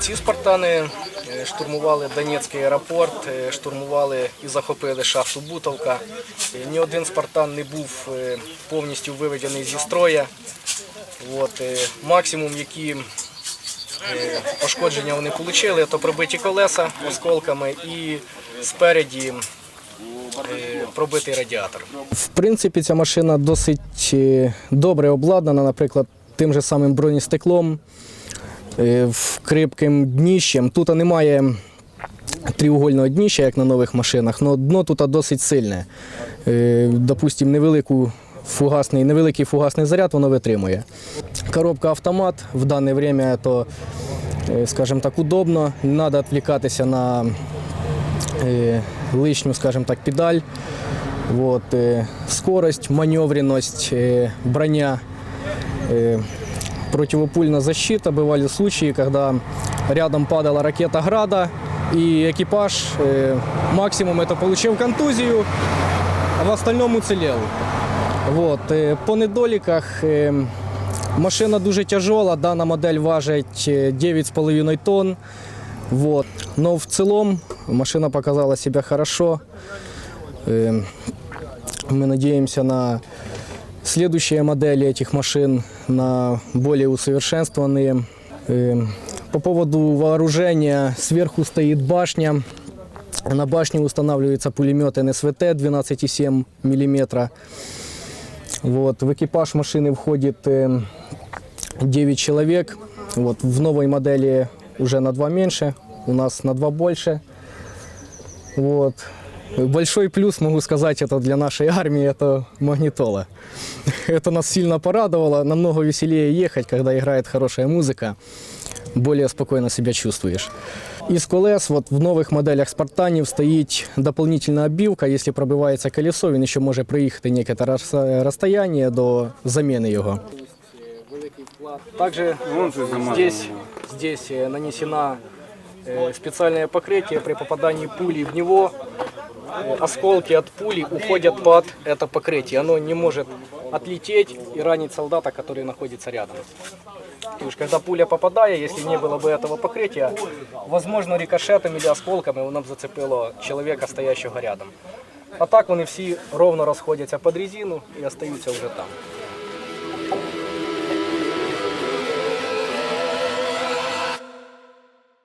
Ці спартани е, штурмували Донецький аеропорт, е, штурмували і захопили шахту Бутовка. Е, Ні один спартан не був повністю виведений зі строя. От, максимум, які пошкодження вони отримали, то пробиті колеса осколками і спереді пробитий радіатор. В принципі, ця машина досить добре обладнана, наприклад, тим же самим бронестеклом, крипким дніщем. Тут немає тріугольного дніща, як на нових машинах, але дно тут досить сильне. Е, Допустим, невелику фугасний, невеликий фугасний заряд воно витримує. Коробка автомат в дане время то, е, скажімо так, удобно. Не треба відвлікатися на е, лишню, скажімо так, педаль. Вот, э, скорость, маневренность, э, броня, э, Противопульная защита. Бывали случаи, когда рядом падала ракета «Града», и экипаж э, максимум это получил контузию, а в остальном уцелел. Вот, э, по недоліках э, машина дуже тяжела, дана модель важить э, 9,5 тонн. Вот. Но в целом машина показала себя хорошо. Мы надеемся на следующие модели этих машин, на более усовершенствованные. Э, По поводу вооружения, сверху стоит башня. На башне устанавливается пулемет НСВТ 12,7 мм. Вот. В экипаж машины входит э, 9 человек. Вот. В новой модели уже на 2 меньше, у нас на 2 больше. Вот. Большой плюс, могу сказать, это для нашей армии, это магнитола. Это нас сильно порадовало, намного веселее ехать, когда играет хорошая музыка, более спокойно себя чувствуешь. Из колес вот в новых моделях спартанів стоїть дополнительная оббивка, если пробивається колесо, він ще може проїхати некоторе роз- розстояние до заміни його. Также здесь, здесь э, нанесена э, специальное покрытие при попадании пули в него. э, Осколки от пули уходят под это покрытие. Оно не может отлететь и ранить солдата, который находится рядом. И уж когда пуля попадая, если не было бы этого покрытия, возможно, рикошетом или осколками воно б зацепило человека, стоящего рядом. А так вони всі ровно розходяться під резину і остаються вже там.